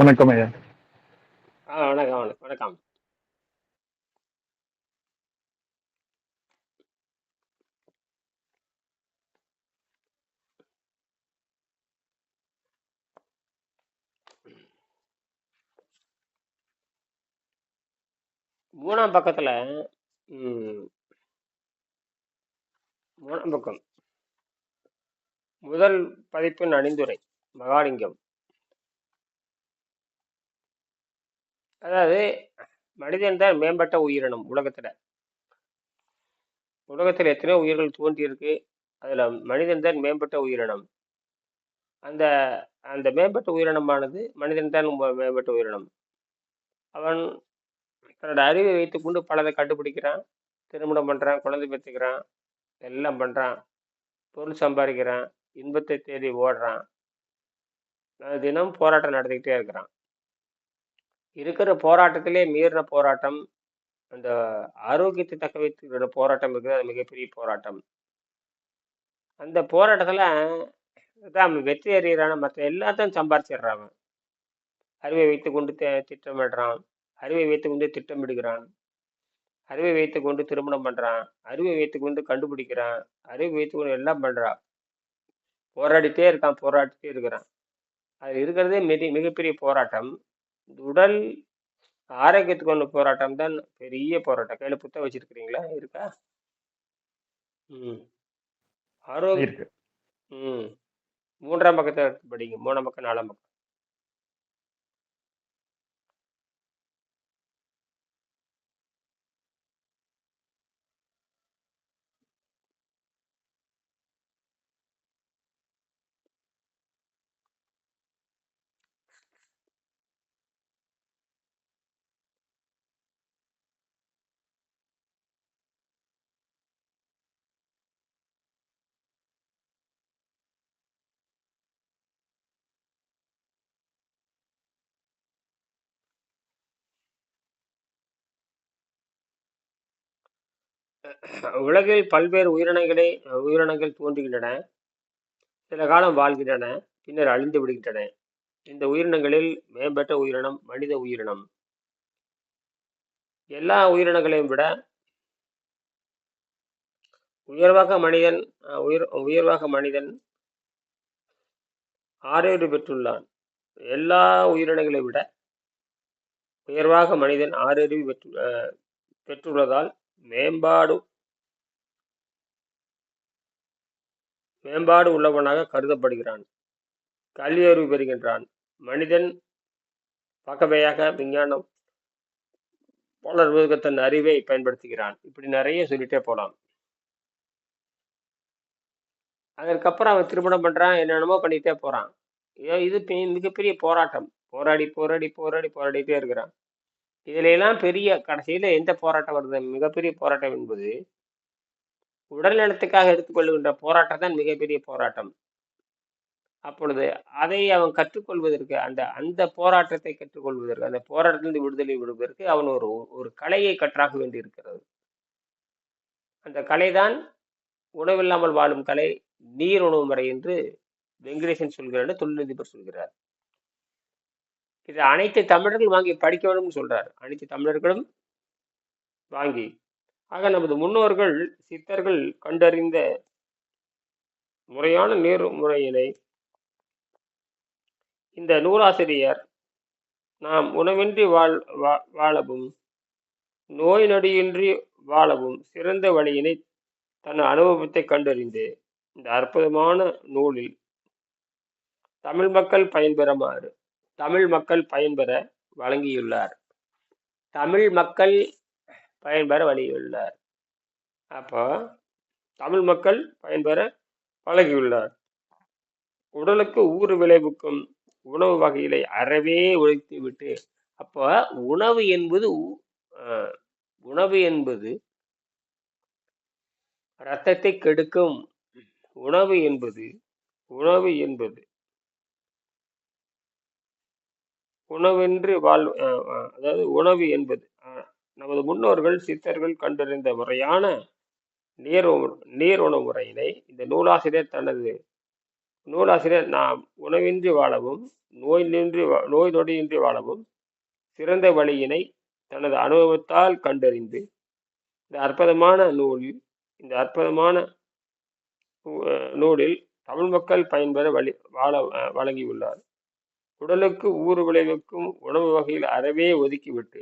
வணக்கம் ஐயா. வணக்கம் வணக்கம் வணக்கம். மூணாம் பக்கத்துல மூணாம் பக்கம். முதல் பதிப்பின் அணிந்துரை மகாலிங்கம். அதாவது மனிதன் தான் மேம்பட்ட உயிரினம் உலகத்துல. உலகத்துல எத்தனையோ உயிர்கள் தோன்றியிருக்கு. அதுல மனிதன் தான் மேம்பட்ட உயிரினம். அந்த அந்த மேம்பட்ட உயிரினமானது மனிதன் தான் மேம்பட்ட உயிரினம். அவன் தன்னோட அறிவை வைத்துக்கொண்டு பலதை கண்டுபிடிக்கிறான். திருமணம் பண்றான் குழந்தை பெற்றுக்கிறான் எல்லாம் பண்றான். பொருள் சம்பாதிக்கிறான் இன்பத்தை தேடி ஓடுறான். தினம் போராட்டம் நடத்திக்கிட்டே இருக்கிறான். இருக்கிற போராட்டத்திலே மீறின போராட்டம் அந்த ஆரோக்கியத்தை தக்க வைத்துக்கிற போராட்டம் இருக்குது. அது மிகப்பெரிய போராட்டம். அந்த போராட்டத்தில் தான் வெற்றி அறிகிறான மற்ற எல்லாத்தையும் சம்பாரிச்சிடுறான் அருவை அறிவை வைத்துக்கொண்டு திட்டமிடுறான். திட்டமிடுறான் அறிவை வைத்துக்கொண்டு திட்டமிடுகிறான். அறிவை வைத்துக்கொண்டு திருமணம் பண்றான். அறிவை வைத்துக்கொண்டு கண்டுபிடிக்கிறான். அறிவை வைத்துக்கொண்டு எல்லாம் பண்ணுறான் போராடிட்டே இருக்கான் போராடிட்டே இருக்கிறான். அது இருக்கிறதே மிக மிகப்பெரிய போராட்டம். உடல் ஆரோக்கியத்துக்கான போராட்டம் தான் பெரிய போராட்டம். கையில புத்தகம் வச்சிருக்கிறீங்களா? இருக்கா? ம். ஆரோக்கிய இருக்கு. ம். மூன்றாம் பக்கத்தை படிங்க. மூணாம் பக்கம் நாலாம் பக்கம். உலகில் பல்வேறு உயிரினங்களை உயிரினங்கள் தோன்றுகின்றன. சில காலம் வாழ்கின்றன பின்னர் அழிந்து விடுகின்றன. இந்த உயிரினங்களில் மேம்பட்ட உயிரினம் மனித உயிரினம். எல்லா உயிரினங்களையும் விட உயர்வாக மனிதன் உயிர் உயர் உயர்வாக மனிதன் ஆறேறு பெற்றுள்ளான். எல்லா உயிரினங்களை விட உயர்வாக மனிதன் ஆறறிவு பெற்று பெற்றுள்ளதால் மேம்பாடு மேம்பாடு உள்ளவனாக கருதப்படுகிறான். கல்வியறிவு பெறுகின்றான். மனிதன் பக்கவையாக விஞ்ஞானம் வளர்வதற்கு தன் அறிவை பயன்படுத்துகிறான். இப்படி நிறைய சொல்லிட்டே போலாம். அதற்கப்புறம் அவன் திருமணம் பண்றான் என்னென்னமோ பண்ணிட்டே போறான். ஏ- இது மிகப்பெரிய போராட்டம். போராடி போராடி போராடி போராடிட்டே இருக்கிறான். இதிலெல்லாம் பெரிய கடைசியில் எந்த போராட்டம் வருது? மிகப்பெரிய போராட்டம் என்பது உடல் நலத்துக்காக எடுத்துக்கொள்கின்ற போராட்டம் தான் மிகப்பெரிய போராட்டம். அப்பொழுது அதை அவன் கற்றுக்கொள்வதற்கு அந்த அந்த போராட்டத்தை கற்றுக்கொள்வதற்கு அந்த போராட்டத்திலிருந்து விடுதலை விடுவதற்கு அவன் ஒரு ஒரு கலையை கற்றாக வேண்டியிருக்கிறது. அந்த கலைதான் உணவில்லாமல் வாழும் கலை நீர் உணவு முறை என்று வெங்கடேசன் சொல்கிறார் தொழிலதிபர் சொல்கிறார். இது அனைத்து தமிழர்கள் வாங்கி படிக்க வேணும்னு சொல்றார். அனைத்து தமிழர்களும் வாங்கி. ஆக நமது முன்னோர்கள் சித்தர்கள் கண்டறிந்த முறையான நீர் முறையினை இந்த நூலாசிரியர் நாம் உணவின்றி வாழ் வா- வாழவும் நோய் நொடியின்றி வாழவும் சிறந்த வழியினை தன் அனுபவத்தை கண்டறிந்து இந்த அற்புதமான நூலில் தமிழ் மக்கள் பயன்பெறுமாறு தமிழ் மக்கள் பயன்பெற வழங்கியுள்ளார். தமிழ் மக்கள் பயன்பெற வழங்கியுள்ளார் அப்போ தமிழ் மக்கள் பயன்பெற வழங்கியுள்ளார் உடலுக்கு ஊறு விளைவுக்கும் உணவு வகைகளை அறவே ஒழித்து விட்டு அப்போ உணவு என்பது உ- உணவு என்பது ரத்தத்தை கெடுக்கும். உணவு என்பது உணவு என்பது உணவின்றி வாழ் அதாவது உணவு என்பது நமது முன்னோர்கள் சித்தர்கள் கண்டறிந்த முறையான நீர் உண- நீர் உணவு முறையினை இந்த நூலாசிரியர் தனது நூலாசிரியர் நாம் உணவின்றி வாழவும் நோய் நின்றி வா- நோய் நொடியின்றி வாழவும் சிறந்த வழியினை தனது அனுபவத்தால் கண்டறிந்து இந்த அற்புதமான நூலில் இந்த அற்புதமான நூலில் தமிழ் மக்கள் பயன்பெற வழி வாழ வழங்கியுள்ளார். உடலுக்கு ஊறு விளைவுக்கும் உணவு வகையில் அறவே ஒதுக்கிவிட்டு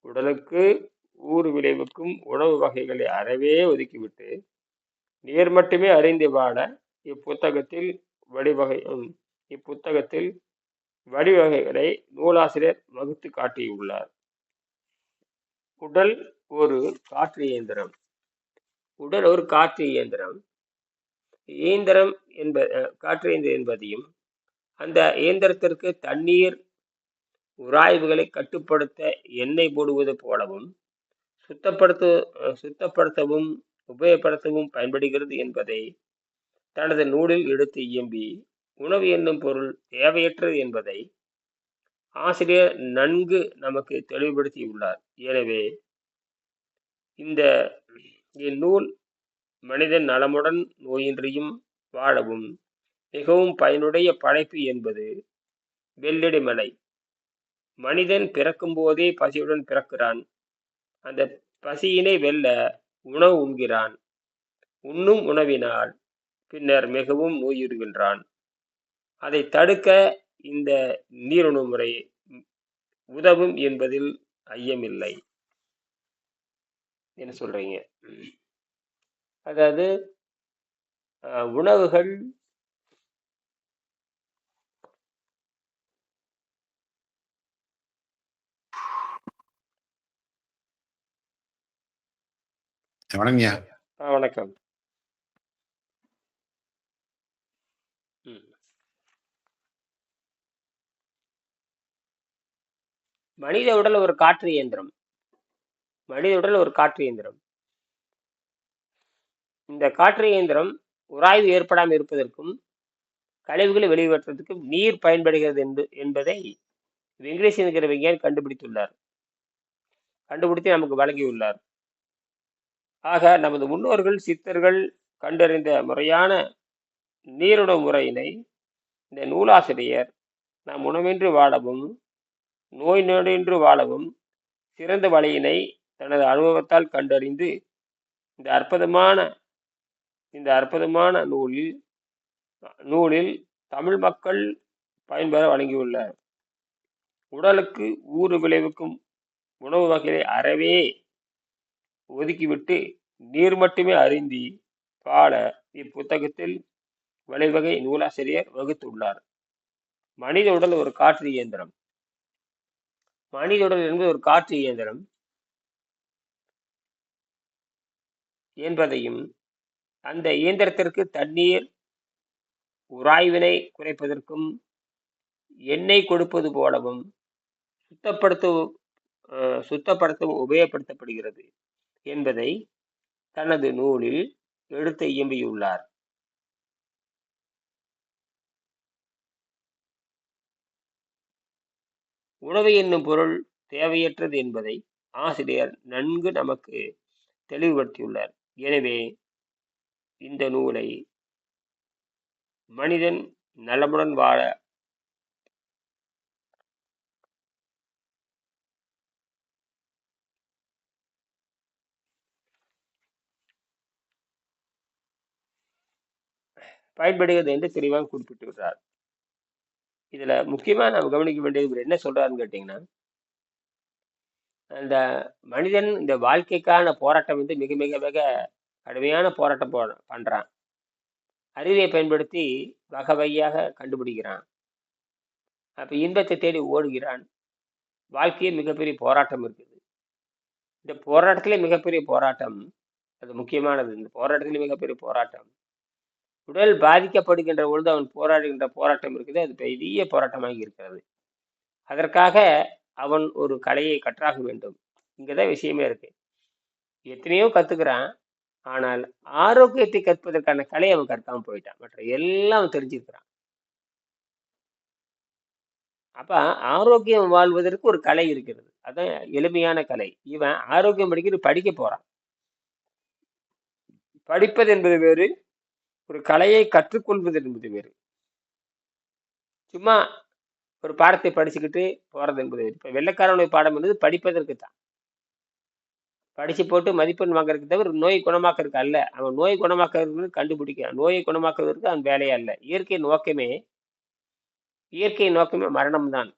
உடலுக்கு ஊறு விளைவுக்கும் உணவு வகைகளை அறவே ஒதுக்கிவிட்டு நீர் மட்டுமே அறிந்து வாழ இப்புத்தகத்தில் வழிவகை இப்புத்தகத்தில் வழிவகைகளை நூலாசிரியர் வகுத்து காட்டியுள்ளார். உடல் ஒரு காற்று இயந்திரம். உடல் ஒரு காற்று இயந்திரம். இயந்திரம் என்ப காற்று இயந்திரம் என்பதையும் அந்த இயந்திரத்திற்கு தண்ணீர் உராய்வுகளை கட்டுப்படுத்த எண்ணெய் போடுவது போலவும் சுத்தப்படுத்த சுத்தப்படுத்தவும் உபயோகப்படுத்தவும் பயன்படுகிறது என்பதை தனது நூலில் எடுத்து இயம்பி உணவு என்னும் பொருள் தேவையற்றது என்பதை ஆசிரியர் நன்கு நமக்கு தெளிவுபடுத்தியுள்ளார். எனவே இந்த இந்நூல் மனிதன் நலமுடன் நோயின்றியும் வாழவும் மிகவும் பயனுடைய படைப்பு என்பது வெள்ளடிமனை மனிதன் பிறக்கும் போதே பசியுடன் பிறக்கிறான். அந்த பசியினை வெல்ல உணவு உண்கிறான். உண்ணும் உணவினால் பின்னர் மிகவும் நோயுறுகின்றான். அதை தடுக்க இந்த நீருணவு முறை உதவும் என்பதில் ஐயமில்லை. என்ன சொல்றீங்க? அதாவது உணவுகள் வணங்கய்யா வணக்கம். மனித உடல் ஒரு காற்று இயந்திரம். மனித உடல் ஒரு காற்று இயந்திரம். இந்த காற்று இயந்திரம் உராய்வு ஏற்படாமல் இருப்பதற்கும் கழிவுகளை வெளியேற்றுவதற்கும் நீர் பயன்படுகிறது என்று என்பதை வெங்கடேஷ் என்கிற விஞ்ஞானி கண்டுபிடித்துள்ளார். கண்டுபிடித்து நமக்கு வழங்கியுள்ளார். ஆக நமது முன்னோர்கள் சித்தர்கள் கண்டறிந்த முறையான நீருணவு முறையினை இந்த நூலாசிரியர் நாம் உணவின்றி வாழவும் நோய் நொடியின்றி வாழவும் சிறந்த வழியினை தனது அனுபவத்தால் கண்டறிந்து இந்த அற்புதமான இந்த அற்புதமான நூலில் நூலில் தமிழ் மக்கள் பயன்பெற வழங்கியுள்ளார். உடலுக்கு ஊறு விளைவுக்கும் உணவு வகைகளை அறவே ஒதுக்கிவிட்டு நீர் மட்டுமே அருந்தி பாட இப்புத்தகத்தில் வழிவகை நூலாசிரியர் வகுத்துள்ளார். மனித உடல் ஒரு காற்று இயந்திரம். மனித உடல் என்பது ஒரு காற்று இயந்திரம் என்பதையும் அந்த இயந்திரத்திற்கு தண்ணீர் உராய்வினை குறைப்பதற்கும் எண்ணெய் கொடுப்பது போலவும் சுத்தப்படுத்தவும் சுத்தப்படுத்தவும் உபயோகப்படுத்தப்படுகிறது. என்பதை தனது நூலில் எடுத்து இயம்பியுள்ளார். உணவு என்னும் பொருள் தேவையற்றது என்பதை ஆசிரியர் நன்கு நமக்கு தெளிவுபடுத்தியுள்ளார். எனவே இந்த நூலை மனிதன் நலமுடன் வாழ பயன்படுகிறது என்று தெளிவாக குறிப்பிட்டுள்ளார் இதுல முக்கியமா நாம் கவனிக்க வேண்டியது என்ன சொல்றாருன்னு கேட்டீங்கன்னா அந்த மனிதன் இந்த வாழ்க்கைக்கான போராட்டம் வந்து மிக மிக மிக கடுமையான போராட்டம் போ பண்றான். அறிவை பயன்படுத்தி வகை வகையாக கண்டுபிடிக்கிறான். அப்ப இன்பத்தை தேடி ஓடுகிறான். வாழ்க்கையே மிகப்பெரிய போராட்டம் இருக்குது. இந்த போராட்டத்திலே மிகப்பெரிய போராட்டம் அது முக்கியமானது. இந்த போராட்டத்திலே மிகப்பெரிய போராட்டம் உடல் பாதிக்கப்படுகின்ற பொழுது அவன் போராடுகின்ற போராட்டம் இருக்குது. அது பெரிய போராட்டமாக இருக்கிறது. அதற்காக அவன் ஒரு கலையை கற்றாக வேண்டும். இங்கதான் விஷயமே இருக்கு. எத்தனையோ கத்துக்கிறான். ஆனால் ஆரோக்கியத்தை கற்பதற்கான கலையை அவன் கற்காம போயிட்டான். மற்ற எல்லாம் தெரிஞ்சிருக்கிறான். அப்ப ஆரோக்கியம் வாழ்வதற்கு ஒரு கலை இருக்கிறது. அதான் எளிமையான கலை. இவன் ஆரோக்கியம் படிக்கிறது படிக்க போறான். படிப்பது என்பது வேறு ஒரு கலையை கற்றுக்கொள்வது என்பது வேறு. சும்மா ஒரு பாடத்தை படிச்சுக்கிட்டு போறது என்பது இப்போ வெள்ளைக்காரனுடைய பாடம் என்பது படிப்பதற்கு தான். படிச்சு போட்டு மதிப்பெண் வாங்குறதுக்கு தவிர நோய் குணமாக்குறதுக்கு அல்ல. அவன் நோய் குணமாக்குறதுக்கு கண்டுபிடிக்கிறான். நோயை குணமாக்குவதற்கு அவன் வேலையே அல்ல. இயற்கை நோக்கமே இயற்கை நோக்கமே மரணம் தான்.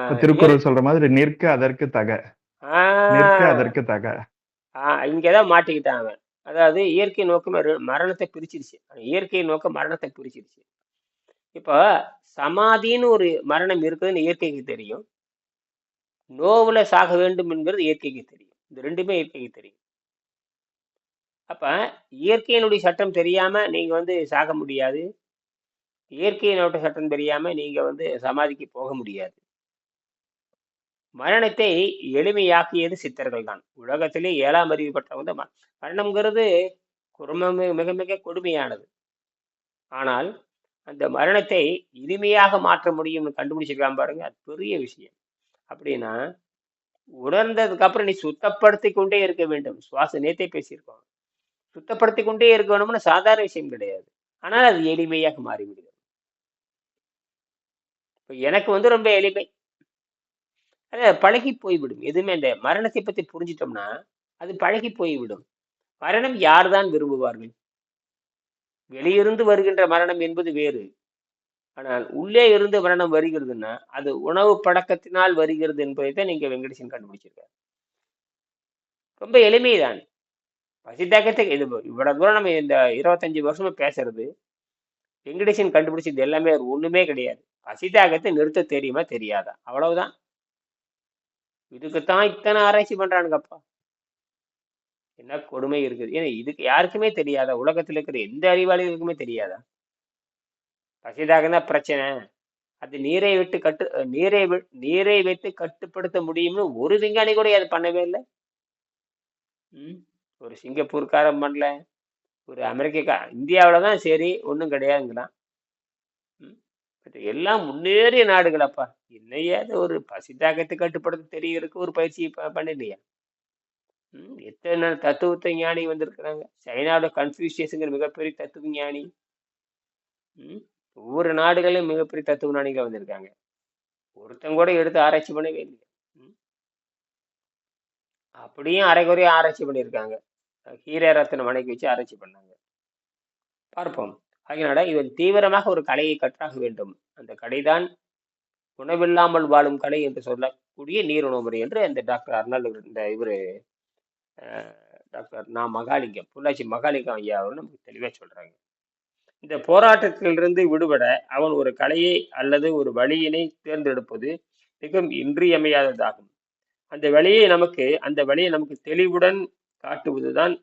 இப்ப திருக்குறள் சொல்ற மாதிரி நிற்க அதற்கு தக. அதற்கு தக. இங்கதான் மாட்டிக்கிட்டான் அவன். அதாவது இயற்கை நோக்கம் மரணத்தை பிரிச்சிருச்சு. இயற்கை நோக்கம் மரணத்தை பிரிச்சிருச்சு. இப்போ சமாதின்னு ஒரு மரணம் இருக்குதுன்னு இயற்கைக்கு தெரியும். நோவுல சாக வேண்டும் என்கிறது இயற்கைக்கு தெரியும். இந்த ரெண்டுமே இயற்கைக்கு தெரியும். அப்ப இயற்கையினுடைய சட்டம் தெரியாம நீங்க வந்து சாக முடியாது. இயற்கையினோட சட்டம் தெரியாம நீங்க வந்து சமாதிக்கு போக முடியாது. மரணத்தை எளிமையாக்கியது சித்தர்கள் தான் உலகத்திலே ஏழாம் அறிவு பெற்றவங்க தான். மரணம்ங்கிறது மிக மிக கொடுமையானது. ஆனால் அந்த மரணத்தை இனிமையாக மாற்ற முடியும்னு கண்டுபிடிச்சிருக்கான் பாருங்க. அது பெரிய விஷயம். அப்படின்னா உணர்ந்ததுக்கு அப்புறம் நீ சுத்தப்படுத்தி கொண்டே இருக்க வேண்டும். சுவாச நேத்தே பேசியிருக்கோம். சுத்தப்படுத்தி கொண்டே இருக்க வேணும்னு சாதாரண விஷயம் கிடையாது. ஆனால் அது எளிமையாக மாறிவிடுகிறது. இப்போ எனக்கு வந்து ரொம்ப எளிமை. அது பழகி போய்விடும். எதுவுமே இந்த மரணத்தை பத்தி புரிஞ்சிட்டோம்னா அது பழகி போய்விடும். மரணம் யார்தான் விரும்புவார்கள்? வெளியிருந்து வருகின்ற மரணம் என்பது வேறு. ஆனால் உள்ளே இருந்து மரணம் வருகிறதுன்னா அது உணவு பழக்கத்தினால் வருகிறது என்பதை தான் நீங்க வெங்கடேசன் கண்டுபிடிச்சிருக்காரு. ரொம்ப எளிமைதான். பசித்தாக்கத்தை இது இவ்வளவு தூரம் நம்ம இந்த இருபத்தஞ்சு வருஷமா பேசுறது. வெங்கடேசன் கண்டுபிடிச்சது எல்லாமே ஒண்ணுமே கிடையாது. பசித்தாக்கத்தை நிறுத்த தெரியுமா? தெரியாதா? அவ்வளவுதான். இதுக்குத்தான் இத்தனை ஆராய்ச்சி பண்றானுங்கப்பா. என்ன கொடுமை இருக்குது? ஏன்னா இதுக்கு யாருக்குமே தெரியாதா? உலகத்துல இருக்கிற எந்த அறிவாளிகளுக்குமே தெரியாதா? பசிதாகம் தான் பிரச்சனை. அது நீரை விட்டு கட்டு நீரை நீரை வைத்து கட்டுப்படுத்த முடியும்னு ஒரு விஞ்ஞானி கூட அது பண்ணவே இல்லை. ம் ஒரு சிங்கப்பூர்காரன் பண்ணல. ஒரு அமெரிக்கா இந்தியாவில் தான் சரி ஒன்றும் கிடையாதுங்களாம் எல்லாம் முன்னேறிய நாடுகளப்பா. இல்லையாது ஒரு பசிதாகத்தை கட்டுப்படுத்த தெரியறதுக்கு ஒரு பயிற்சி ப- பண்ணலையா ம் எத்தனை தத்துவத்தை ஞானி வந்திருக்கிறாங்க. சைனாவோட கன்ஃபியூஷியஸுங்கிற மிகப்பெரிய தத்துவ ஞானி. ஒவ்வொரு நாடுகளிலும் மிகப்பெரிய தத்துவ ஞானிகள் வந்திருக்காங்க. ஒருத்தன் கூட எடுத்து ஆராய்ச்சி பண்ணவே இல்லை ம். அப்படியும் அரைகுறையா ஆராய்ச்சி பண்ணியிருக்காங்க. ஹீரே ரத்ன மனைக்கு வச்சு ஆராய்ச்சி பண்ணாங்க. பார்ப்போம். அதனால இவன் தீவிரமாக ஒரு கலையை கற்றாக வேண்டும். அந்த கலைதான் உணவில்லாமல் வாழும் கலை என்று சொல்லக்கூடிய நீருணவு முறை என்று அந்த டாக்டர் அர்னால்டு இந்த இவர் டாக்டர் நான் மகாலிங்கம் பொள்ளாச்சி மகாலிங்கம் ஐயா அவர் நமக்கு தெளிவாக சொல்கிறாங்க இந்த போராட்டத்திலிருந்து விடுபட அவன் ஒரு கலையை அல்லது ஒரு வழியினை தேர்ந்தெடுப்பது மிகவும் இன்றியமையாததாகும். அந்த வழியை நமக்கு அந்த வழியை நமக்கு தெளிவுடன் காட்டுவதுதான்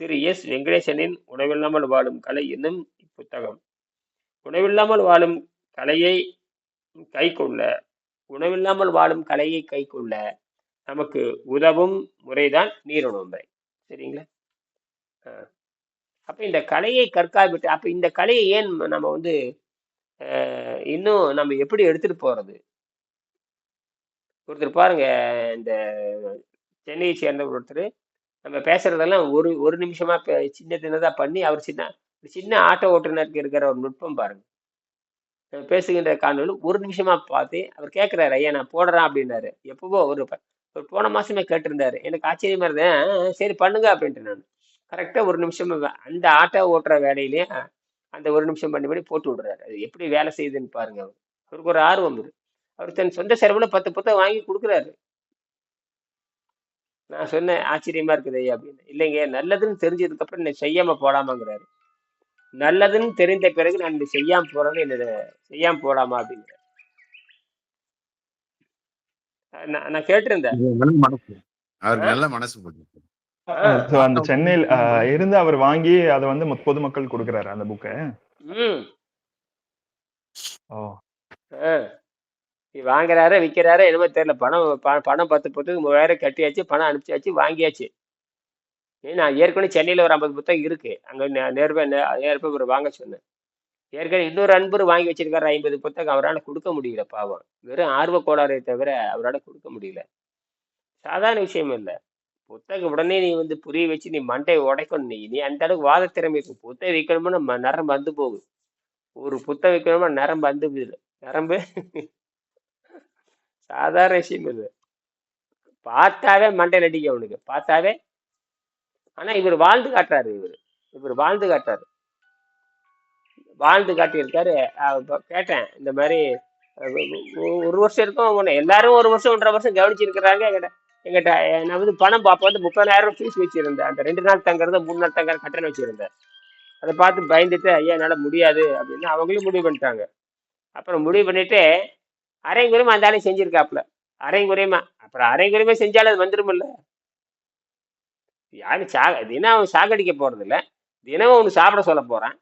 திரு எஸ் வெங்கடேசனின் உணவில்லாமல் வாழும் கலை என்னும் புத்தகம் உணவில்லாமல் வாழும் கலையை கைக்கொள்ள உணவில்லாமல் வாழும் கலையை கைக்கொள்ள நமக்கு உதவும் முறைதான் நீருணவு முறை. சரிங்களா? ஆ. அப்ப இந்த கலையை கற்காவிட்டு அப்ப இந்த கலையை ஏன் நம்ம வந்து இன்னும் நம்ம எப்படி எடுத்துட்டு போறது? ஒருத்தர் பாருங்க இந்த சென்னையை சேர்ந்த ஒருத்தர் நம்ம பேசுறதெல்லாம் ஒரு ஒரு நிமிஷமா சின்ன சின்னதா பண்ணி அவர் சின்ன சின்ன ஆட்டோ ஓட்டுநருக்கு இருக்கிற ஒரு நுட்பம் பாருங்க. நம்ம பேசுகின்ற காணொலி ஒரு நிமிஷமா பார்த்து அவர் கேட்கிறாரு ஐயா நான் போடுறேன் அப்படின்னாரு. எப்பவோ ஒரு ஒரு போன மாசமே கேட்டிருந்தாரு. எனக்கு ஆச்சரியமா இருந்தேன் சரி பண்ணுங்க அப்படின்ட்டு நான். கரெக்டா ஒரு நிமிஷம் வே- அந்த ஆட்டோ ஓட்டுற வேலையிலேயே அந்த ஒரு நிமிஷம் பண்ணி பண்ணி போட்டு விடுறாரு. அது எப்படி வேலை செய்யுதுன்னு பாருங்க அவர். அவருக்கு ஒரு ஆர்வம் இருக்கு. அவர் தன் சொந்த செலவுல பத்து புத்தகம் வாங்கி கொடுக்குறாரு. நான் சொன்னேன் ஆச்சரியமா இருக்குது ஐயா அப்படின்னு. இல்லைங்க நல்லதுன்னு தெரிஞ்சதுக்கு அப்புறம் நீ செய்யாம போடாமாங்கிறாரு. நல்லதுன்னு தெரிந்த பிறகு நான் இதை செய்யாம போறது என்ன செய்யாம போடாமா அப்படிங்கிறாரு. நான் நான் கேட்டிருந்தேன். நல்ல மனசு. அந்த சென்னையில் இருந்து அவர் வாங்கி அதை வந்து பொதுமக்கள் கொடுக்குறாரு அந்த புக்கை. ம். ஓ. வாங்குறாரு விற்கிறாரு என்னமோ தெரியல. பணம் ப- பணம் பத்து புத்தகம் மூவாயிரம் கட்டியாச்சு பணம் அனுப்பிச்சாச்சு வாங்கியாச்சு. நான் ஏற்கனவே சென்னையில் ஒரு ஐம்பது புத்தகம் இருக்குது அங்கே நேர்வே நேர்வே ஒரு வாங்க சொன்னேன். ஏற்கனவே இன்னொரு அன்பர் வாங்கி வச்சிருக்காரு ஐம்பது புத்தகம். அவரால் கொடுக்க முடியல பாவம். வெறும் ஆர்வ கோளாறை தவிர அவரால் கொடுக்க முடியல. சாதாரண விஷயம் இல்லை. புத்தகம் உடனே நீ வந்து புரிய வச்சு நீ மண்டையை உடைக்கணும். நீ நீ அந்த அளவுக்கு வாத திறமை இருக்கும் புத்தகம் வைக்கணும்னு நரம்பு வந்து போகுது. ஒரு புத்தகம் வைக்கணுமா நரம்பு வந்து நரம்பு சாதாரண விஷயம் இது பார்த்தாவே மண்டையில் அடிக்க அவனுக்கு. பார்த்தாவே ஆனா இவர் வாழ்ந்து காட்டுறாரு இவர். இவர் வாழ்ந்து காட்டுறாரு. வாழ்ந்து காட்டியிருக்காரு. கேட்டேன். இந்த மாதிரி ஒரு வருஷம் இருக்கும் ஒன்று எல்லாரும் ஒரு வருஷம் ஒன்றரை வருஷம் கவனிச்சிருக்கிறாங்க. எங்கிட்ட எங்கிட்ட நான் வந்து பணம் அப்போ வந்து முப்பதாயிரம் ஃபீஸ் வச்சிருந்தேன். அந்த ரெண்டு நாள் தங்குறது மூணு நாள் தங்குற கட்டணம் வச்சிருந்தேன். அதை பார்த்து பயந்துட்டு ஐயா என்னால் முடியாது அப்படின்னு அவங்களும் முடிவு பண்ணிட்டாங்க. அப்புறம் முடிவு பண்ணிட்டு அரைங்குறையுமா அந்த ஆளையும் செஞ்சிருக்காப்புல. அரைங்குறையுமா அப்புறம் அரை குறைமா செஞ்சாலும் அது வந்துடும்ல யாரும் சாக தினம் அவன் சாகடிக்க போறது இல்ல தினமும் அவனு சாப்பிட சொல்ல போறான்.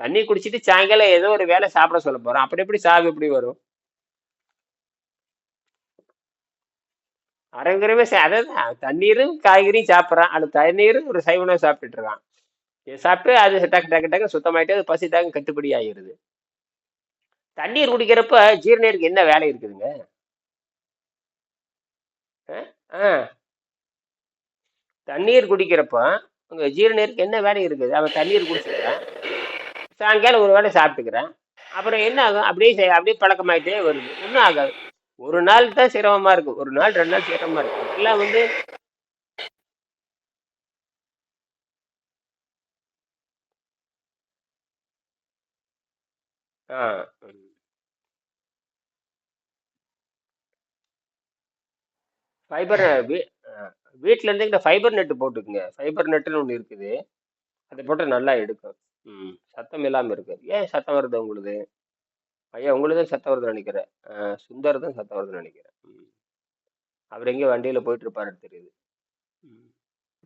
தண்ணி குடிச்சிட்டு சாயங்காலம் ஏதோ ஒரு வேலை சாப்பிட சொல்ல போறான். அப்படி எப்படி சாவு எப்படி வரும்? அரைங்குறையுமே அதான் தண்ணீரும் காய்கறியும் சாப்பிட்றான். அது தண்ணீரும் ஒரு சைவ சாப்பிட்டுட்டு இருக்கான். சாப்பிட்டு அது டக்கு டக்கு டக்கு சுத்தமாயிட்டு அது பசி தாங்க கட்டுப்படி ஆகிடுது தண்ணீர் குடிக்கிறப்ப ஜீரணியருக்கு என்ன வேலை இருக்குதுங்க? ஆ தண்ணீர் குடிக்கிறப்ப உங்க ஜீரணருக்கு என்ன வேலை இருக்குது? அவன் தண்ணீர் குடிச்சுக்கிறான் சாயங்காலம் ஒரு வேளை சாப்பிட்டுக்கிறேன் அப்புறம் என்ன ஆகும்? அப்படியே செய்- அப்படியே பழக்கமாயிட்டே வருது. ஒன்றும் ஆகாது. ஒரு நாள் தான் சிரமமா இருக்கும் ஒரு நாள் ரெண்டு நாள் சிரமமா இருக்கும் எல்லாம் வந்து ஆ ஃபைபர் வீட்டில் இருந்து இந்த ஃபைபர் நெட்டு போட்டுக்குங்க. ஃபைபர் நெட்டுன்னு ஒன்று இருக்குது. அதை போட்டு நல்லா எடுக்கும். ம் சத்தம் இல்லாமல் இருக்கு. ஏன் சத்தம் வருது உங்களுக்கு ஐயா உங்களுக்கு தான் சத்தம் வருதுன்னு நினைக்கிறேன். சுந்தர் தான் சத்தம் வருதுன்னு நினைக்கிறேன். ம். அவர் எங்கேயோ வண்டியில் போயிட்டு இருப்பாருன்னு தெரியுது.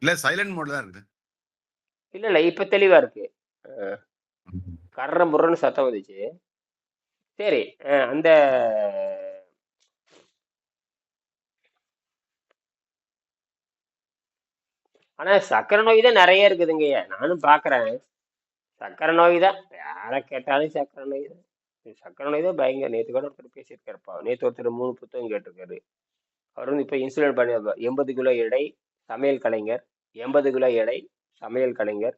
இல்ல சைலண்ட் மோட்ல தான் இருக்கு இல்லை இல்லை இப்போ தெளிவாக இருக்கு. கர்ற முறன்னு சத்தம் வந்துச்சு. சரி அந்த ஆனால் சக்கரை நோய் தான் நிறைய இருக்குதுங்கய்யா நானும் பார்க்குறேன். சக்கரை நோய் தான். யாரை கேட்டாலும் சக்கரை நோய் தான். சக்கரை நோய் தான் பயங்கர. நேற்று கூட ஒருத்தர் பேசியிருக்காருப்பா நேற்று ஒருத்தர் மூணு புத்தகம் கேட்டிருக்காரு. அவர் வந்து இப்போ இன்சுலின் பண்ணி எண்பது கிலோ எடை சமையல் கலைஞர். எண்பது கிலோ எடை சமையல் கலைஞர்.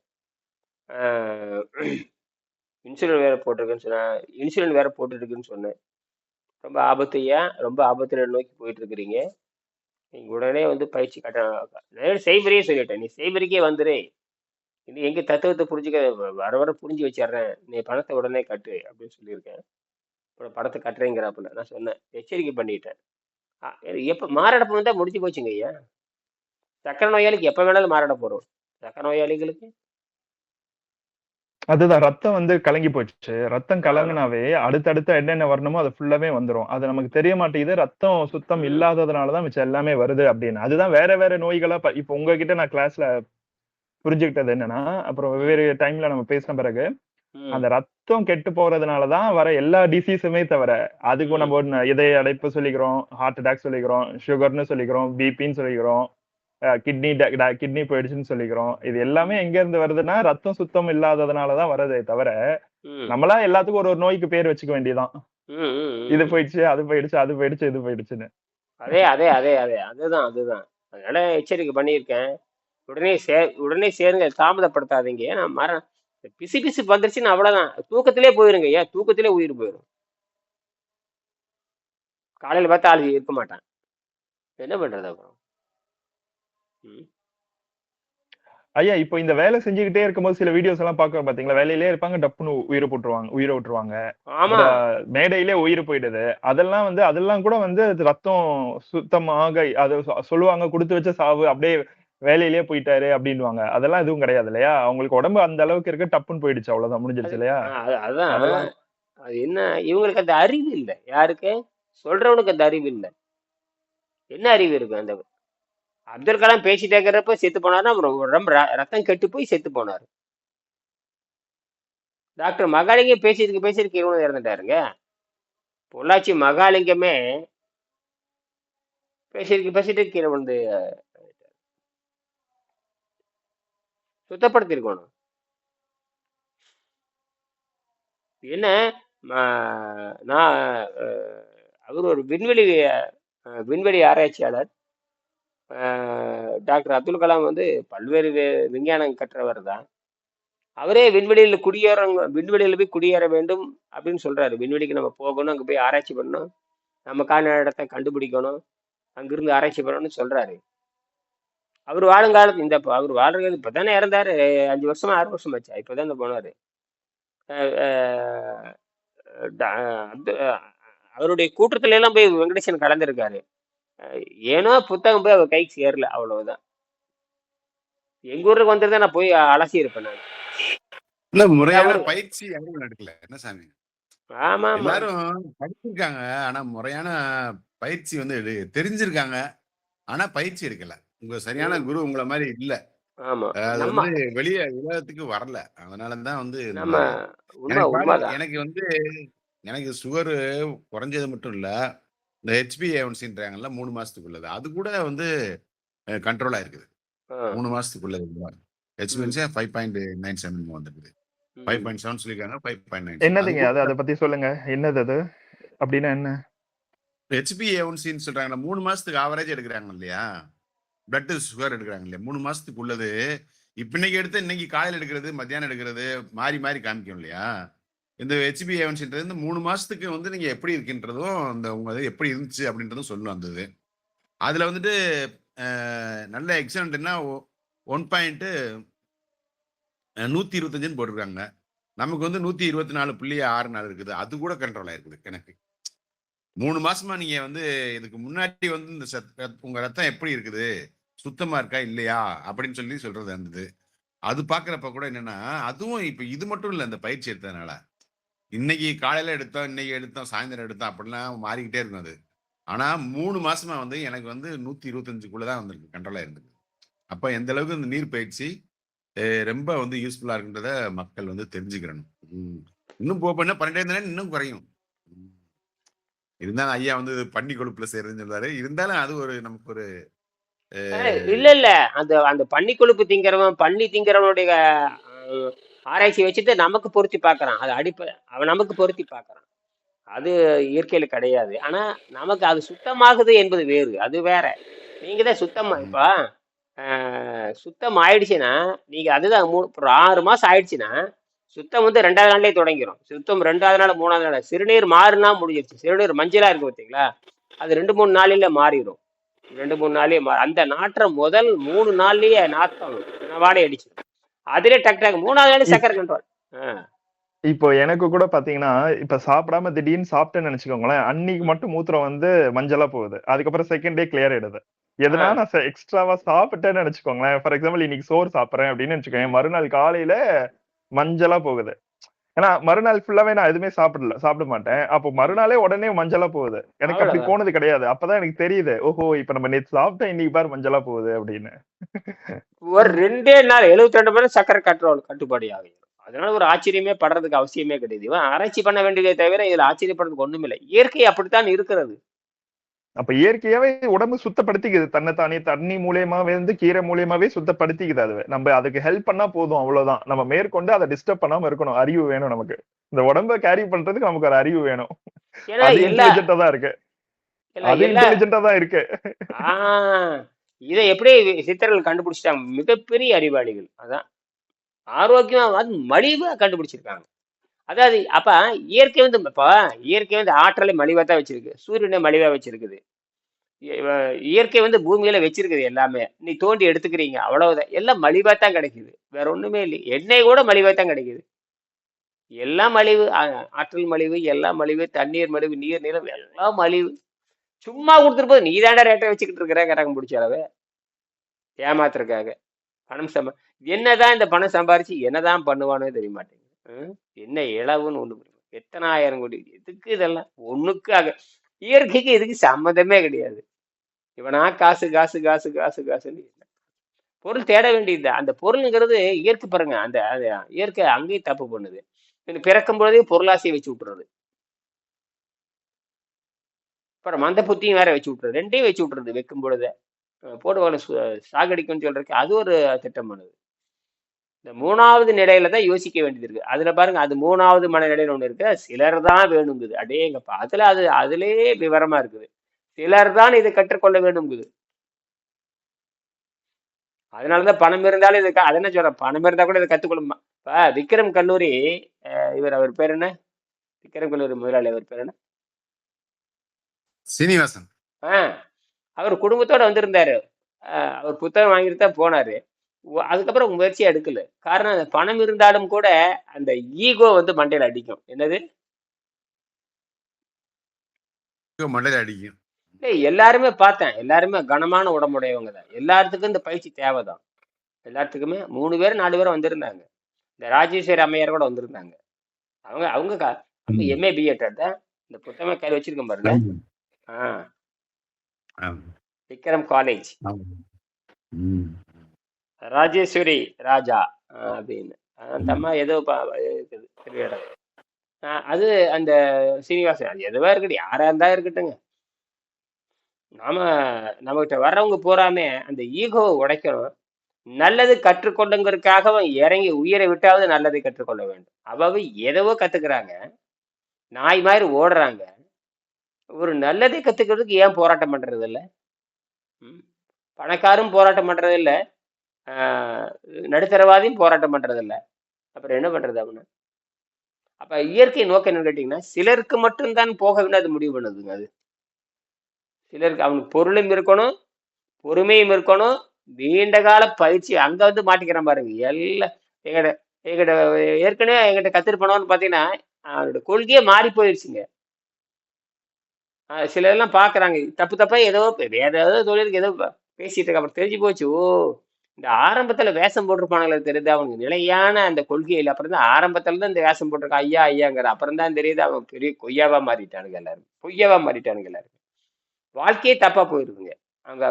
இன்சுலின் வேற போட்டிருக்குன்னு சொன்னேன் இன்சுலின் வேற போட்டுருக்குன்னு சொன்னேன். ரொம்ப ஆபத்தையா ரொம்ப ஆபத்தில் நோக்கி போயிட்டு இருக்கிறீங்க நீங்கள் உடனே வந்து பயிற்சி கட்ட செய்வரையே சொல்லிட்டேன். நீ செய்வரைக்கே வந்துரு. நீ எங்க தத்துவத்தை புரிஞ்சுக்க வர வர புரிஞ்சு வச்சிடுறேன். நீ பணத்தை உடனே கட்டு அப்படின்னு சொல்லியிருக்கேன். அப்புறம் பணத்தை கட்டுறேங்கிறாப்புல நான் சொன்னேன். எச்சரிக்கை பண்ணிட்டேன். எப்போ மாரடைப்பு வந்தால் முடிஞ்சு போச்சுங்க ஐயா. சக்கரை நோயாளிக்கு எப்போ வேணாலும் மாரடை போகிறோம் சக்கரை நோயாளிகளுக்கு அதுதான் ரத்தம் வந்து கலங்கி போச்சு. ரத்தம் கலங்கினாவே அடுத்தடுத்து என்னென்ன வரணுமோ அது ஃபுல்லாவே வந்துரும். அது நமக்கு தெரிய மாட்டேங்குது ரத்தம் சுத்தம். இல்லாததுனாலதான் மிச்சம் எல்லாமே வருது அப்படின்னு. அதுதான் வேற வேற நோய்களா இப்ப உங்ககிட்ட நான் கிளாஸ்ல புரிஞ்சுக்கிட்டது என்னன்னா அப்புறம் வெவ்வேறு டைம்ல நம்ம பேசின பிறகு அந்த ரத்தம் கெட்டு போறதுனாலதான் வர எல்லா டிசீஸுமே தவிர அதுக்கு நம்ம இதய அடைப்பு சொல்லிக்கிறோம் ஹார்ட் அட்டாக் சொல்லிக்கிறோம் சுகர்னு சொல்லிக்கிறோம் பிபின்னு சொல்லிக்கிறோம் கிட்னி கிட்னி போயிடுச்சுன்னு சொல்லிக்கிறோம். இது எல்லாமே எங்க இருந்து வருதுன்னா ரத்தம் சுத்தம் இல்லாததுனாலதான் வருதே தவிர நம்மளா எல்லாத்துக்கும் ஒரு ஒரு நோய்க்கு பேர் வச்சுக்க ம், இது. போயிடுச்சு அது போயிடுச்சு அது போயிடுச்சு இது போயிடுச்சுன்னு. அதே அதே அதே அதே. அதுதான் அதுதான். அதனால எச்சரிக்கை பண்ணியிருக்கேன். உடனே சே உடனே சேருங்க தாமதப்படுத்தாதீங்க. நான் மர பிசு பிசு வந்துருச்சுன்னு அவ்வளவுதான். தூக்கத்திலே போயிருங்க. ஏன்? தூக்கத்திலே உயிர் போயிடும் காலையில பார்த்தா ஆள் இருக்க மாட்டான் என்ன பண்றது அப்புறம்? ஐயா இப்போ இந்த வேலை செஞ்சுக்கிட்டே இருக்கும்போது சில வீடியோஸ் எல்லாம் பாக்குறோம் பாத்தீங்களா வேலையிலே இருப்பாங்க டப்புன்னு உயிரை போட்டுருவாங்க உயிரை விட்டுருவாங்க. மேடையிலே உயிர் போயிடுது. அதெல்லாம் வந்து அதெல்லாம் கூட வந்து ரத்தம் சுத்தமாக அது சொல்லுவாங்க கொடுத்து வச்ச சாவு அப்படியே வேலையிலேயே போயிட்டாரு அப்படின்னுவாங்க. அதெல்லாம் எதுவும் கிடையாது இல்லையா? அவங்களுக்கு உடம்பு அந்த அளவுக்கு இருக்கு டப்புன்னு போயிடுச்சு அவ்வளவுதான் முடிஞ்சிருச்சு இல்லையா? அதான். அது என்ன இவங்களுக்கு அந்த அறிவு இல்லை. யாருக்கு? சொல்றவனுக்கு அந்த அறிவு இல்லை. என்ன அறிவு இருக்கு அந்த அப்துல் கலாம் பேசிட்டே இருக்கிறப்ப செத்து போனார்னா ரொம்ப ரத்தம் கெட்டு போய் செத்து போனாரு. டாக்டர் மகாலிங்கம் பேசியிருக்கு பேசியிருக்கு இவனு இறந்துட்டாருங்க. பொள்ளாச்சி மகாலிங்கமே பேசியிருக்கு பேசிட்டு கீழே வந்து சுத்தப்படுத்திருக்கணும் என்ன நான் அவர் ஒரு விண்வெளி விண்வெளி ஆராய்ச்சியாளர். டாக்டர் அப்துல் கலாம் வந்து பல்வேறு விஞ்ஞானம் கற்றவர் தான். அவரே விண்வெளியில் குடியேறவங்க விண்வெளியில் போய் குடியேற வேண்டும் அப்படின்னு சொல்கிறாரு விண்வெளிக்கு நம்ம போகணும் அங்கே போய் ஆராய்ச்சி பண்ணணும். நமக்கான இடத்த கண்டுபிடிக்கணும். அங்கிருந்து ஆராய்ச்சி பண்ணணும்னு சொல்கிறாரு அவர் வாழுங்காலத்து இந்த அவர் வாழ்றது இப்பதானே இறந்தார். அஞ்சு வருஷமா ஆறு வருஷம் ஆச்சு. இப்பதான் இந்த போனார். ட- அவருடைய கூட்டத்துல எல்லாம் போய் வெங்கடேசன் கலந்துருக்காரு. அஹ் ஏனோ புத்தகம் போய் அவர் கைக்கு சேரல அவ்வளவுதான். எங்க ஊருக்கு வந்திருந்தா நான் போய் அலசி இருப்பேன் நான். இல்ல முறையான பயிற்சி யாரும் நடக்கல? என்ன சாமி? ஆமா எல்லாரும் படிச்சிருக்காங்க ஆனா முறையான பயிற்சி வந்து தெரிஞ்சிருக்காங்க. ஆனா பயிற்சி எடுக்கல. உங்க சரியான குரு உங்களை மாதிரி இல்ல. வெளிய உலகத்துக்கு வரல. அதனாலதான் வந்து எனக்கு வந்து எனக்கு சுகர் குறைஞ்சது மட்டும் இல்ல. இந்த ஹெச்பி ஏவன்சின்றாங்கல்ல மூணு மாசத்துக்குள்ளது அது கூட வந்து கண்ட்ரோல் ஆயிருக்குது. மூணு மாசத்துக்குள்ளது ஹெச்பிஎன்சி ஃபைவ் பாயிண்ட் நைன் செவன் வந்துருக்குது. ஃபைவ். பாயிண்ட் செவன் சொல்லியிருக்காங்க ஃபைவ் பாயிண்ட் நைன் என்னதுங்க? அது அதை பத்தி சொல்லுங்க. என்னது அது? அப்படின்னா என்ன? ஹெச்பி ஏவன்சின்னு சொல்றாங்க மூணு மாசத்துக்கு ஆவரேஜ் எடுக்கிறாங்க இல்லையா? பிளட் சுகர் எடுக்கிறாங்க இல்லையா? மூணு மாசத்துக்கு உள்ளது இப்ப இன்னைக்கு எடுத்து இன்னைக்கு காலையில் எடுக்கிறது மத்தியானம் எடுக்கிறது மாறி மாறி காமிக்கும் இல்லையா? இந்த ஹெச்பி ஏவன்சின்றது இந்த மூணு மாசத்துக்கு வந்து நீங்க எப்படி இருக்கின்றதும் அந்த உங்க எப்படி இருந்துச்சு அப்படின்றதும் சொல்லணும் வந்தது அதுல வந்துட்டு நல்ல எக்ஸலண்ட்னா ஒன் பாயிண்ட் நூத்தி இருபத்தஞ்சுன்னு போட்டிருக்காங்க. நமக்கு வந்து நூத்தி இருபத்தி நாலு புள்ளி ஆறு நாள் இருக்குது. அது கூட கண்ட்ரோல் ஆயிருக்குது எனக்கு. மூணு மாசமா நீங்க வந்து இதுக்கு முன்னாடி வந்து இந்த சத் உங்க ரத்தம் எப்படி இருக்குது? சுத்தமா இருக்கா இல்லையா? அப்படின்னு சொல்லி சொல்றது இருந்தது அது பாக்குறப்ப கூட என்னன்னா அதுவும் இப்ப இது மட்டும் இல்லை இந்த பயிற்சி எடுத்ததுனால. இன்னைக்கு காலையில எடுத்தோம் இன்னைக்கு எடுத்தோம் சாயந்தரம் எடுத்தோம் அப்படிலாம் மாறிக்கிட்டே இருக்கும் அது. ஆனா மூணு மாசமா வந்து எனக்கு வந்து நூத்தி இருபத்தஞ்சுக்குள்ளதான் வந்திருக்கு கண்ட்ரோலா இருந்தது அப்ப எந்த அளவுக்கு இந்த நீர் பயிற்சி ரொம்ப வந்து யூஸ்ஃபுல்லா இருக்குன்றத மக்கள் வந்து தெரிஞ்சுக்கிறணும். உம். இன்னும் போக பண்ண பன்னெண்டு இன்னும் குறையும். இருந்தாலும் ஐயா வந்து பன்னி கொழுப்புல செய்யறதுன்னு சொல்றாரு. இருந்தாலும் அது ஒரு நமக்கு ஒரு இல்ல இல்ல. அந்த அந்த பன்னி கொழுப்பு திங்கிறவன் பன்னி திங்கிறவனுடைய ஆராய்ச்சி வச்சுட்டு நமக்கு பொருத்தி பார்க்கறான். அது அடிப்ப அவன் நமக்கு பொருத்தி பார்க்கறான். அது இயற்கையில கிடையாது. ஆனா நமக்கு அது சுத்தமாகுது என்பது வேறு. அது வேற. நீங்க தான் சுத்தமா ம். இப்ப சுத்தம் ஆயிடுச்சுன்னா நீங்க அதுதான் மூணு ஒரு ஆறு மாசம் ஆயிடுச்சுன்னா சுத்தம் வந்து ரெண்டாவது நாள்லயே தொடங்கிரும். சுத்தம் ரெண்டாவது நாள் மூணாவது நாள். சிறுநீர் மாறுனா முடிஞ்சிருச்சு. சிறுநீர் மஞ்சளா இருக்கு பார்த்தீங்களா அது ரெண்டு மூணு நாளில மாறிடும் ரெண்டு மூணு நாள்லயே மா- அந்த நாற்றம் முதல் மூணு நாள்லயே நாத்தம். வாடை அடிச்சு அதிலே டக் டக் மூணாவது நாள் சக்கரை கண்ட்ரோல் இப்போ எனக்கு கூட பாத்தீங்கன்னா இப்ப சாப்பிடாம திடீர்னு சாப்பிட்டேன்னு நினைச்சுக்கோங்களேன் அன்னைக்கு மட்டும் மூத்திரம் வந்து மஞ்சளா போகுது. அதுக்கப்புறம் செகண்ட் டே கிளியர் ஆயிடுது. எதனா நான் எக்ஸ்ட்ராவா சாப்பிட்டேன்னு நினைச்சுக்கோங்களேன் ஃபார் எக்ஸாம்பிள் இன்னைக்கு சோறு சாப்பிடுறேன் அப்படின்னு நினைச்சுக்கோங்க மறுநாள் காலையில மஞ்சளா போகுது. ஏன்னா மறுநாள் ஃபுல்லாவே நான் எதுவுமே சாப்பிடல சாப்பிட மாட்டேன். அப்போ மறுநாளே உடனே மஞ்சளா போகுது. எனக்கு அப்படி. போனது கிடையாது. அப்பதான் எனக்கு தெரியுது ஓஹோ இப்ப நம்ம நேத்து சாப்பிட்டோம் இன்னைக்கு பாரு மஞ்சளா போகுது அப்படின்னு. ஒரு ரெண்டே நாள் 72 ரெண்டு மணி சக்கரை கண்ட்ரோல் கட்டுப்பாடு ஆகும் அதனால ஒரு ஆச்சரியமே படுறதுக்கு அவசியமே கிடையாது. இவன் ஆராய்ச்சி பண்ண வேண்டியதே தவிர இதுல ஆச்சரியப்படுறதுக்கு ஒண்ணுமில்லை. இயற்கை அப்படித்தான் இருக்கிறது. அப்ப இயற்கையாவே உடம்பு சுத்தப்படுத்திக்குது. தன்னை தானே தண்ணி மூலியமாவே வந்து கீரை மூலியமாவே சுத்தப்படுத்திக்குது அது நம்ம அதுக்கு ஹெல்ப் பண்ணா போதும் அவ்வளவுதான். நம்ம மேற்கொண்டு அதை டிஸ்டர்ப் பண்ணாம இருக்கணும். அறிவு வேணும் நமக்கு. இந்த உடம்ப கேரி பண்றதுக்கு நமக்கு ஒரு அறிவு வேணும். அது எல்லா இன்டெலிஜென்ட்டா தான் இருக்கு. அது எல்லா இன்டெலிஜென்ட்டா தான் இருக்கு. இதை எப்படி சித்தர்கள் கண்டுபிடிச்சிட்டாங்க? மிகப்பெரிய அறிவாளிகள். அதான். ஆரோக்கியமா மலிவா கண்டுபிடிச்சிருக்காங்க. அதாவது அப்ப இயற்கை வந்து இப்போ இயற்கை வந்து ஆற்றலை மலிவாக தான் வச்சிருக்கு. சூரியனை மலிவாக வச்சிருக்குது. இயற்கை வந்து பூமியில வச்சிருக்குது எல்லாமே. நீ தோண்டி எடுத்துக்கிறீங்க அவ்வளவுதான். எல்லாம் மலிவாக தான் கிடைக்குது. வேற ஒண்ணுமே இல்லை. எண்ணெய் கூட மலிவாக தான் கிடைக்குது. எல்லாம் மலிவு ஆ- ஆற்றல் மலிவு எல்லாம் மலிவு தண்ணீர் மலிவு நீர் நிலம் எல்லாம் மலிவு. சும்மா கொடுத்துட்டு போது நீ தாண்டா ரேட்டை வச்சுக்கிட்டு இருக்கிற கரகம் அளவு. ஏமாத்துறக்காக பணம் சம்பா என்னதான் இந்த பணம் சம்பாரிச்சு என்னதான் பண்ணுவானோ தெரிய மாட்டேங்குது. என்ன இளவுன்னு ஒண்ணு எத்தனை ஆயிரம் கோடி? எதுக்கு இதெல்லாம்? ஒண்ணுக்காக. இயற்கைக்கு இதுக்கு சம்மந்தமே கிடையாது. இவனா காசு காசு காசு காசு காசுன்னு பொருள் தேட வேண்டியது. அந்த பொருளுங்கிறது இயற்கை பாருங்க. அந்த அது இயற்கை அங்கேயும் தப்பு பண்ணுது. இது பிறக்கும் பொழுதே பொருளாசையை வச்சு விட்டுறது. அப்புறம் மந்த புத்தியும் வேற வச்சு விட்டுறது. ரெண்டையும் வச்சு விட்டுறது. வைக்கும் பொழுது போடுவாங்க சு- சாகடிக்கும்னு சொல்றதுக்கு அது ஒரு திட்டம் பண்ணுது இந்த மூணாவது நிலையில தான் யோசிக்க வேண்டியது இருக்கு. அதுல பாருங்க அது மூணாவது மனநிலையில ஒண்ணு இருக்கு. சிலர் தான் வேணுங்குது. அடேங்கப்பா அதுல அது அதுலயே விவரமா இருக்குது. சிலர் தான் இதை கற்றுக்கொள்ள வேணுங்குது. அதனாலதான் பணம் இருந்தாலும் இதை அது என்ன சொல்றேன் பணம் இருந்தா கூட இதை கத்துக்கொள்ள இப்ப விக்ரம் கல்லூரி இவர் அவர் பேர் என்ன? விக்ரம் கல்லூரி முதலாளி அவர் பேர் என்ன? சீனிவாசன். ஆ அவர் குடும்பத்தோட வந்திருந்தாரு. அவர் புத்தகம் வாங்கிட்டு தான் போனாரு. அதுக்கப்புறம் முயற்சி எடுக்கல. காரணம் அந்த பணம் இருந்தாலும் கூட அந்த ஈகோ வந்து மண்டையில அடிக்கும். என்னது? மண்டையில அடிக்கும். எல்லாருமே பார்த்தேன். எல்லாருமே கனமான உடம்புடையவங்க தான். எல்லாத்துக்கும் இந்த பயிற்சி தேவைதான். எல்லாத்துக்குமே மூணு பேர் நாலு பேர் வந்திருந்தாங்க. இந்த ராஜேஸ்வரி அம்மையார் கூட வந்திருந்தாங்க. அவங்க அவங்க. எம்ஏ பிஎட் தான் இந்த புத்தகம் கையில் வச்சிருக்கேன் பாருங்க. ஆ. விக்ரம் காலேஜ். ராஜேஸ்வரி ராஜா அப்படின்னு. அந்த அம்மா ஏதோ இருக்குது ஆ, அது அந்த சீனிவாசன் அது எதுவா இருக்கட்டும் யாரா இருந்தா இருக்கட்டுங்க நாம நம்மகிட்ட வர்றவங்க பூராமே அந்த ஈகோவை உடைக்கணும். நல்லது கற்றுக்கொள்ளுங்கிறதுக்காக அவன் இறங்கி உயிரை விட்டாவது நல்லதை கற்றுக்கொள்ள வேண்டும். அவ்வளவு எதவோ கத்துக்கிறாங்க நாய் மாதிரி ஓடுறாங்க. ஒரு நல்லதை கத்துக்கிறதுக்கு ஏன் போராட்டம் பண்றது இல்ல ம்? பணக்காரும் போராட்டம் பண்றது இல்ல நடுத்தரவாதியும் போராட்டம் பண்ணுறதில்ல அப்புறம் என்ன பண்றது அவனு? அப்ப இயற்கை நோக்கம் என்னன்னு கேட்டிங்கன்னா சிலருக்கு மட்டும்தான் போக வேண்டும் அது முடிவு பண்ணுதுங்க அது. சிலருக்கு அவனுக்கு பொருளும் இருக்கணும் பொறுமையும் இருக்கணும் நீண்ட கால பயிற்சி அங்க வந்து மாட்டிக்கிறான் பாருங்க. எல்லாம் எங்கிட்ட எங்கிட்ட ஏற்கனவே எங்கிட்ட கத்திருப்பனோன்னு பாத்தீங்கன்னா அவனோட கொள்கையே மாறி போயிடுச்சுங்க ஆஹ் பார்க்குறாங்க எல்லாம் தப்பு தப்பாக ஏதோ வேற ஏதாவது தொழிலுக்கு ஏதோ பேசிட்டு இருக்க அப்புறம் தெரிஞ்சு போச்சு ஓ இந்த ஆரம்பத்துல வேஷம் போட்டிருப்பானுங்களே தெரியுது? அவனுக்கு நிலையான அந்த கொள்கையில் அப்புறம் தான் ஆரம்பத்துல தான் இந்த வேஷம் போட்டிருக்கான் ஐயா ஐயாங்கிற. அப்புறம் தான் தெரியுது அவன் பெரிய கொய்யாவா மாறிட்டானுங்க எல்லாரும். பொய்யாவா மாறிட்டானுங்க எல்லாரும். வாழ்க்கையே தப்பா போயிருதுங்க. அவங்க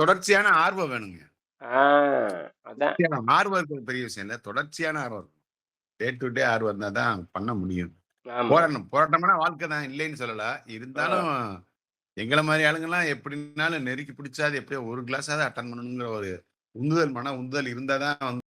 தொடர்ச்சியான ஆர்வம் வேணுங்க. ஆஹ் அதான். ஆர்வம் இருக்கிறது பெரிய விஷயம் இல்ல. தொடர்ச்சியான ஆர்வம் டே டு டே ஆர்வம் இருந்தா தான் பண்ண முடியும். ஆமா. போராடணும். போராட்டமான வாழ்க்கை தான். இல்லைன்னு சொல்லல. இருந்தாலும் எங்களை மாதிரி ஆளுங்கெல்லாம் எப்படினாலும் நெருக்கி பிடிச்சாது எப்படியோ ஒரு கிளாஸாவது அட்டன் பண்ணணுங்கிற ஒரு உந்துதல் மன உந்துதல் இருந்தாதான் வந்து